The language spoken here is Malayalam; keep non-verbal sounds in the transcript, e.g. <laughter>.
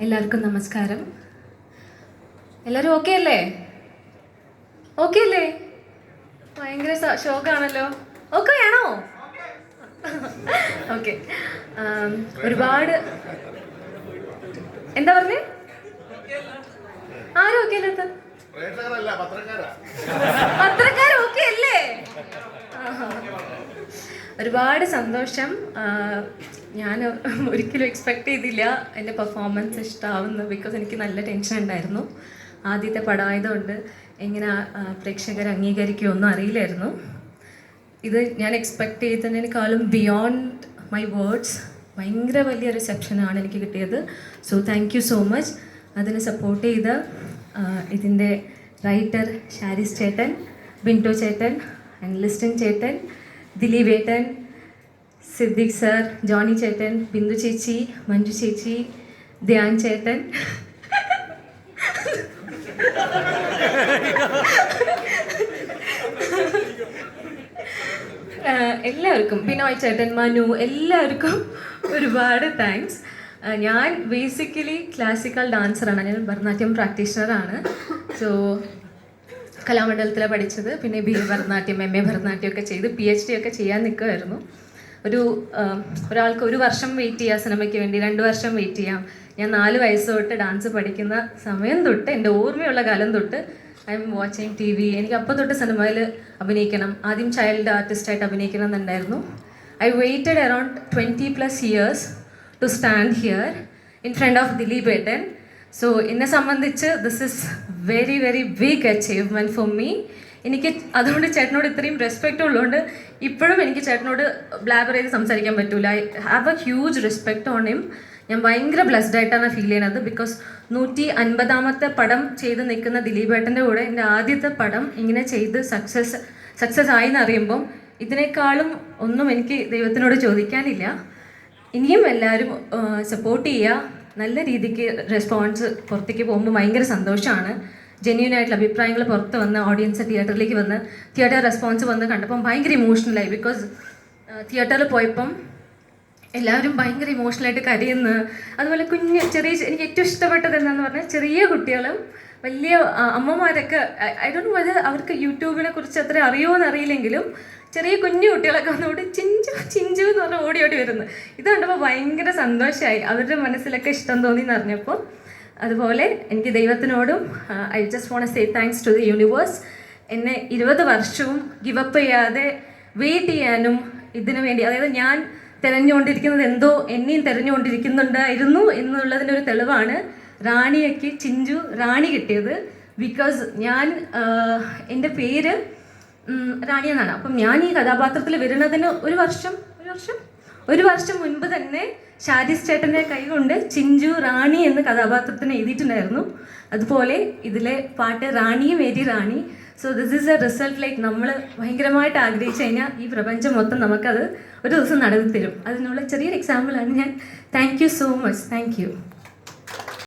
എല്ലാവർക്കും നമസ്കാരം. എല്ലാവരും ഓക്കെ അല്ലേ? ഓക്കെ അല്ലേ? ഭയങ്കര ഷോക്കാണല്ലോ ഓക്കെ ആണോ? <laughs> ഓക്കെ ഒരുപാട് എന്താ പറഞ്ഞേ? ആരും ഓക്കെ അല്ലാത്ത പത്രക്കാരാ പത്രക്കാർ ഓക്കെ അല്ലേ ആഹാ. ഒരുപാട് സന്തോഷം. ഞാൻ ഒരിക്കലും എക്സ്പെക്ട് ചെയ്തില്ല എന്റെ പെർഫോമൻസ് ഇഷ്ടമാവുന്നു ബിക്കോസ് എനിക്ക് നല്ല ടെൻഷൻ ഉണ്ടായിരുന്നു. ആദ്യത്തെ പടമായതുകൊണ്ട് എങ്ങനെ പ്രേക്ഷകർ അംഗീകരിക്കുമെന്നും അറിയില്ലായിരുന്നു. ഇത് ഞാൻ എക്സ്പെക്ട് ചെയ്തതിനേക്കാളും ബിയോണ്ട് മൈ വേർഡ്സ് ഭയങ്കര വലിയ റിസെപ്ഷനാണ് എനിക്ക് കിട്ടിയത്. So thank you so much അതിന് സപ്പോർട്ട് ചെയ്ത ഇതിന്റെ റൈറ്റർ ഷാരിസ് ചേട്ടൻ ബിന്റോ ചേട്ടൻ ആൻഡ് ലിസ്റ്റിൻ ചേട്ടൻ ദിലീപ് ഏട്ടൻ സിദ്ദിഖ് സർ ജോണി ചേട്ടൻ ബിന്ദു ചേച്ചി മഞ്ജു ചേച്ചി ധ്യാൻ ചേട്ടൻ. എല്ലാവർക്കും ബിനോയ് ചേട്ടൻ മനു എല്ലാവർക്കും ഒരുപാട് താങ്ക്സ് ഞാൻ ബേസിക്കലി ക്ലാസിക്കൽ ഡാൻസറാണ് ഞാൻ ഭരതനാട്യം പ്രാക്ടീഷണറാണ് സോ കലാമണ്ഡലത്തിലാണ് പഠിച്ചത്. പിന്നെ B A Bharatanatyam M A Bharatanatyam ഒക്കെ ചെയ്ത് പി എച്ച് ഡി ഒക്കെ ചെയ്യാൻ നിൽക്കുമായിരുന്നു ഒരു ഒരാൾക്ക് ഒരു വർഷം വെയിറ്റ് ചെയ്യാം സിനിമയ്ക്ക് വേണ്ടി രണ്ട് വർഷം വെയിറ്റ് ചെയ്യാം. ഞാൻ നാല് വയസ്സ് തൊട്ട് ഡാൻസ് പഠിക്കുന്ന സമയം തൊട്ട് എന്റെ ഓർമ്മയുള്ള കാലം തൊട്ട് I M watching T V എനിക്ക് അപ്പം തൊട്ട് സിനിമയിൽ അഭിനയിക്കണം. ആദ്യം ചൈൽഡ് ആർട്ടിസ്റ്റായിട്ട് അഭിനയിക്കണം എന്നുണ്ടായിരുന്നു. I waited around twenty plus years to stand here in front of Dileep ഏട്ടൻ സോ എന്നെ സംബന്ധിച്ച് this is very very big achievement for me എനിക്ക് അതുകൊണ്ട് ചേട്ടനോട് ഇത്രയും റെസ്പെക്റ്റ് ഉള്ളതുകൊണ്ട് ഇപ്പോഴും എനിക്ക് ചേട്ടനോട് ബ്ലാബർ ചെയ്ത് സംസാരിക്കാൻ പറ്റൂല. I have a huge respect on him ഞാൻ ഭയങ്കര ബ്ലെസ്ഡ് ആയിട്ടാണ് ഫീൽ ചെയ്യുന്നത് ബിക്കോസ് നൂറ്റി അൻപതാമത്തെ പടം ചെയ്ത് നിൽക്കുന്ന ദിലീപ് ഏട്ടന്റെ കൂടെ എന്റെ ആദ്യത്തെ പടം ഇങ്ങനെ ചെയ്ത് സക്സസ് സക്സസ് ആയി എന്നറിയുമ്പം ഇതിനേക്കാളും ഒന്നും എനിക്ക് ദൈവത്തിനോട് ചോദിക്കാനില്ല. ഇനിയും എല്ലാവരും സപ്പോർട്ട് ചെയ്യുക. നല്ല രീതിക്ക് റെസ്പോൺസ് പുറത്തേക്ക് പോകുമ്പോൾ ഭയങ്കര സന്തോഷമാണ്. ജെന്യൂൻ ആയിട്ടുള്ള അഭിപ്രായങ്ങൾ പുറത്ത് വന്ന് ഓഡിയൻസ് തിയേറ്ററിലേക്ക് വന്ന് തിയേറ്റർ റെസ്പോൺസ് വന്ന് കണ്ടപ്പം ഭയങ്കര ഇമോഷണലായി ബിക്കോസ് തിയേറ്ററിൽ പോയപ്പം എല്ലാവരും ഭയങ്കര ഇമോഷണലായിട്ട് കരയുന്നു. അതുപോലെ കുഞ്ഞ് ചെറിയ എനിക്ക് ഏറ്റവും ഇഷ്ടപ്പെട്ടത് എന്താണെന്ന് പറഞ്ഞാൽ ചെറിയ കുട്ടികളും വലിയ അമ്മമാരൊക്കെ ഐ വെതർ അവർക്ക് യൂട്യൂബിനെ കുറിച്ച് അത്ര അറിയുമോ അറിയില്ലെങ്കിലും ചെറിയ കുഞ്ഞു കുട്ടികളൊക്കെ ഓടി ചിഞ്ചു ചിഞ്ചു എന്ന് പറഞ്ഞാൽ ഓടി ഓടി വരുന്നു. ഇത് കണ്ടപ്പോൾ ഭയങ്കര സന്തോഷമായി അവരുടെ മനസ്സിലൊക്കെ ഇഷ്ടം തോന്നി എന്ന് അറിഞ്ഞപ്പോൾ അതുപോലെ എനിക്ക് ദൈവത്തിനോടും I just want say thanks to the universe എന്നെ ഇരുപത് വർഷവും ഗിവപ്പ് ചെയ്യാതെ വെയിറ്റ് ചെയ്യാനും ഇതിനു വേണ്ടി അതായത് ഞാൻ തിരഞ്ഞുകൊണ്ടിരിക്കുന്നത് എന്തോ എന്നെയും തിരഞ്ഞുകൊണ്ടിരിക്കുന്നുണ്ടായിരുന്നു എന്നുള്ളതിന്റെ ഒരു തെളിവാണ് റാണിയയ്ക്ക് ചിഞ്ചു റാണി കിട്ടിയത്. ബിക്കോസ് ഞാൻ എന്റെ പേര് റാണി എന്നാണ് അപ്പം ഞാൻ ഈ കഥാപാത്രത്തിൽ വരുന്നതിന് ഒരു വർഷം ഒരു വർഷം? ഒരു വർഷം മുൻപ് തന്നെ ഷാരിസ് ചേട്ടന്റെ കൈ കൊണ്ട് ചിഞ്ചു റാണി എന്ന കഥാപാത്രത്തിന് എഴുതിയിട്ടുണ്ടായിരുന്നു. അതുപോലെ ഇതിലെ പാട്ട് റാണിയും Mary Rani so this is a result like നമ്മൾ ഭയങ്കരമായിട്ട് ആഗ്രഹിച്ചു കഴിഞ്ഞാൽ ഈ പ്രപഞ്ചം മൊത്തം നമുക്കത് ഒരു ദിവസം നടന്നു തരും അതിനുള്ള ചെറിയൊരു എക്സാമ്പിളാണ് ഞാൻ. Thank you so much thank you